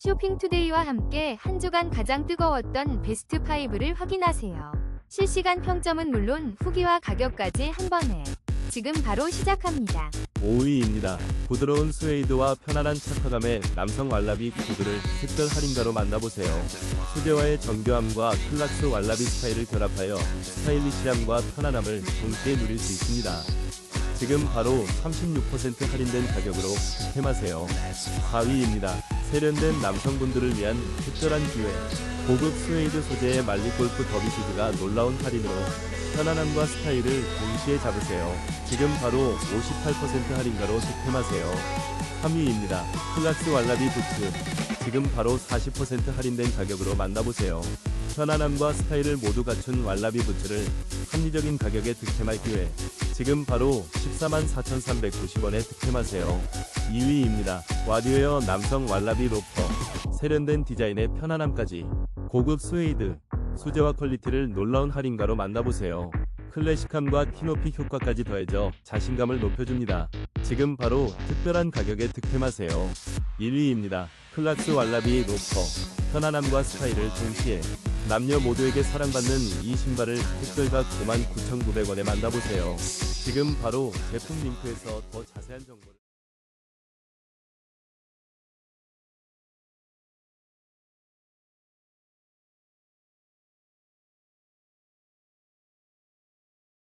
쇼핑투데이와 함께 한 주간 가장 뜨거웠던 베스트 5를 확인하세요. 실시간 평점은 물론 후기와 가격까지 한 번에 지금 바로 시작합니다. 5위입니다. 부드러운 스웨이드와 편안한 착화감의 남성 왈라비 구두를 특별 할인가로 만나보세요. 수제화의 정교함과 클락스 왈라비 스타일을 결합하여 스타일리시함과 편안함을 동시에 누릴 수 있습니다. 지금 바로 36% 할인된 가격으로 득템하세요. 4위입니다. 세련된 남성분들을 위한 특별한 기회. 고급 스웨이드 소재의 말리 골프 더비 슈즈가 놀라운 할인으로 편안함과 스타일을 동시에 잡으세요. 지금 바로 58% 할인가로 득템하세요. 3위입니다. 클락스 왈라비 부츠. 지금 바로 40% 할인된 가격으로 만나보세요. 편안함과 스타일을 모두 갖춘 왈라비 부츠를 합리적인 가격에 득템할 기회. 지금 바로 14만 4,390원에 득템하세요. 2위입니다. 와디웨어 남성 왈라비 로퍼. 세련된 디자인의 편안함까지. 고급 스웨이드. 수제화 퀄리티를 놀라운 할인가로 만나보세요. 클래식함과 키높이 효과까지 더해져 자신감을 높여줍니다. 지금 바로 특별한 가격에 득템하세요. 1위입니다. 클락스 왈라비 로퍼. 편안함과 스타일을 동시에 남녀 모두에게 사랑받는 이 신발을 특별가 99,900원에 만나보세요. 지금 바로 제품 링크에서 더 자세한 정보를